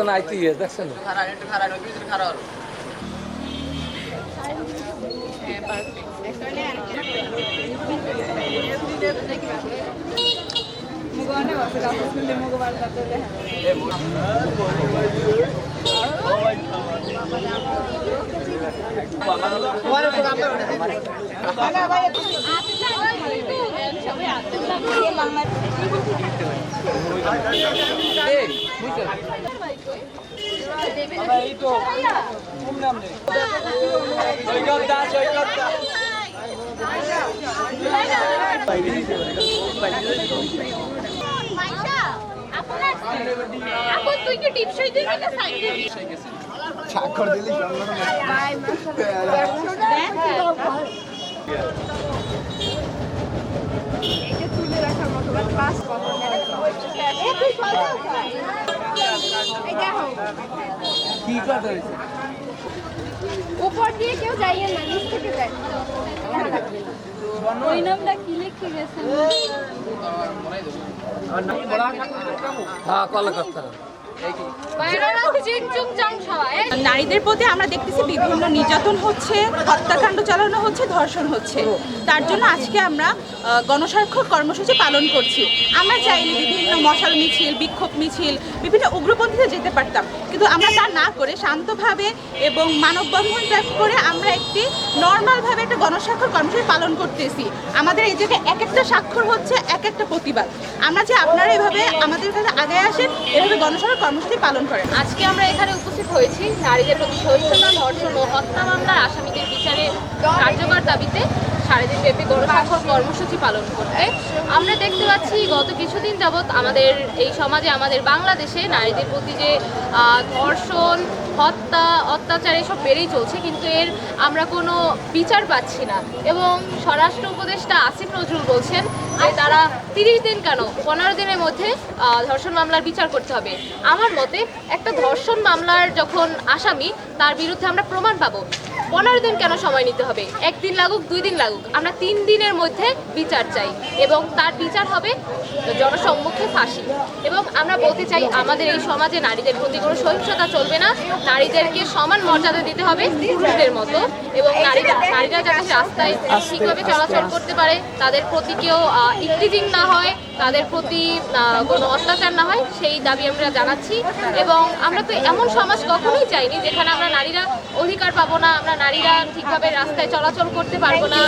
লোকজন আইতে দেখছেন? এখন তুই কি টিপসই দিবি না সাইড দিবি স্বাক্ষর দিলি কি কথা হয়েছে? উপর দিয়ে কেউ যাইয়ে না নিচ থেকে যায়। ওই নামটা কি লিখে গেছে? হ্যাঁ কলকাতা নারীদের প্রতি আমরা দেখতেছি বিভিন্ন নির্যাতন হচ্ছে, হত্যাকাণ্ড চালানো হচ্ছে, ধর্ষণ হচ্ছে। তার জন্য আজকে আমরা গণস্বাক্ষর কর্মসূচি পালন করছি। আমরা চাইলে বিভিন্ন মশাল মিছিল, বিক্ষোভ মিছিল, বিভিন্ন উগ্রপন্থীতে যেতে পারতাম। কিন্তু আমরা তা না করে শান্তভাবে এবং মানববন্ধন ত্যাগ করে আমরা একটি নর্মালভাবে একটা গণস্বাক্ষর কর্মসূচি পালন করতেছি। আমাদের এই জায়গায় এক একটা স্বাক্ষর হচ্ছে এক একটা প্রতিবাদ। আমরা যে আপনারা এভাবে আমাদের কাছে আগে আসেন, এভাবে গণস্বাক্ষর কর্মসূচি পালন করেন। আজকে আমরা এখানে উপস্থিত হয়েছি নারীদের প্রতি সহিংসতা ধর্ষণ ও হত্যা মামলার আসামিদের বিচারে কার্যকর দাবিতে সারাদিন ব্যাপী গণস্বাক্ষর কর্মসূচি পালন করতে। আমরা দেখতে পাচ্ছি গত কিছুদিন যাবৎ আমাদের এই সমাজে, আমাদের বাংলাদেশে নারীদের প্রতি যে ধর্ষণ হত্যা, অত্যাচার এসব বেড়েই চলছে, কিন্তু এর আমরা কোনো বিচার পাচ্ছি না। এবং স্বরাষ্ট্র উপদেষ্টা আসিফ নজরুল বলছেন যে তারা তিরিশ দিন কেন? পনেরো দিনের মধ্যে ধর্ষণ মামলার বিচার করতে হবে। আমার মতে, একটা ধর্ষণ মামলার যখন আসামি, তার বিরুদ্ধে আমরা প্রমাণ পাবো। পনেরো দিন কেন সময় নিতে হবে? একদিন লাগুক, দুই দিন লাগুক। আমরা তিন দিনের মধ্যে বিচার চাই এবং তার বিচার হবে জনসম্মুখে ফাঁসি। এবং আমরা বলতে চাই, আমাদের এই সমাজে নারীদের প্রতি কোনো সহিংসতা চলবে না। নারীদেরকে সমান মর্যাদা দিতে হবে পুরুষদের মতো এবং নারীরা নারীরা যাতে রাস্তায় ঠিকভাবে চলাচল করতে পারে, তাদের প্রতি কেউ ইফটিজিং না হয়, তাদের প্রতি কোনো অত্যাচার না হয়, সেই দাবি আমরা জানাচ্ছি। এবং আমরা তো এমন সমাজ কখনোই চাইনি যেখানে আমরা নারীরা অধিকার পাবো না, আমরা নারীরা ঠিকভাবে রাস্তায় চলাচল করতে পারব না।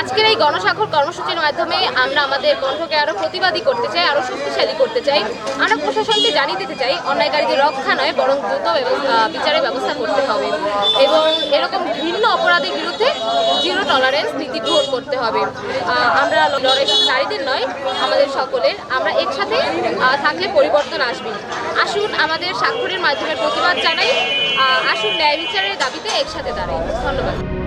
আজকের এই গণস্বাক্ষর কর্মসূচির মাধ্যমে আমরা আমাদের কণ্ঠকে আরও প্রতিবাদী করতে চাই আরও শক্তিশালী করতে চাই। আমরা প্রশাসনকে জানিয়ে দিতে চাই, অন্যায়কারীদের রক্ষা নয়, বরং দ্রুত এবং বিচারের ব্যবস্থা করতে হবে। এবং এরকম ভিন্ন অপরাধের বিরুদ্ধে জিরো টলারেন্স নীতি গ্রহণ করতে হবে। আমরা নারীদের নয়, আমাদের সকলের। আমরা একসাথে থাকলে পরিবর্তন আসবে। আসুন আমাদের স্বাক্ষরের মাধ্যমে প্রতিবাদ জানাই। আসুন ন্যায় বিচারের দাবিতে একসাথে দাঁড়াই। ধন্যবাদ।